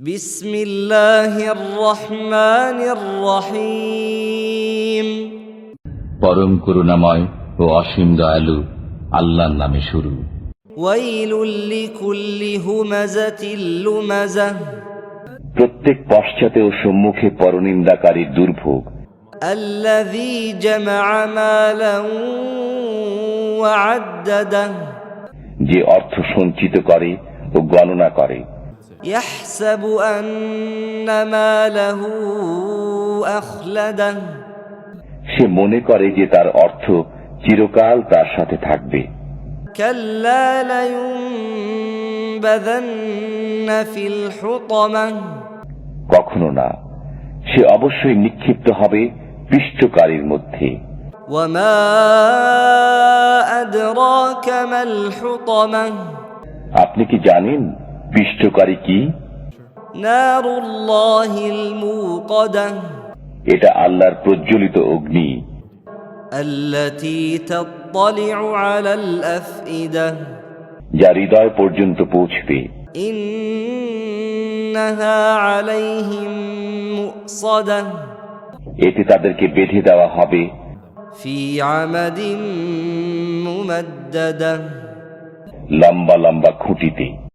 بسم الله الرحمن الرحيم পরম করুণাময় ও অসীম দয়ালু আল্লাহর নামে শুরু ويل لكل همزة لمزة প্রত্যেক পশ্চাতে ও সম্মুখে পরনিন্দাকারীর দুর্ভোগ الذي جمع مالا وعدده যে অর্থ সঞ্চিত করে ও গণনা করে يحسب أن ماله أخلده সে মনে করে যে তার অর্থ চিরকাল তার সাথে থাকবে كلا لينبذن في الحطمة কখনো না সে অবশ্যই নিক্ষিপ্ত হবে পিষ্টকারীর মধ্যে وما أدراك ما الحطمة আপনি কি জানেন পিষ্টকারী কি? এটা আল্লাহর প্রজ্বলিত অগ্নি। যা হৃদয় পর্যন্ত পৌঁছবে। এতে তাদেরকে বেঁধে দেওয়া হবে। লম্বা লম্বা খুঁটিতে।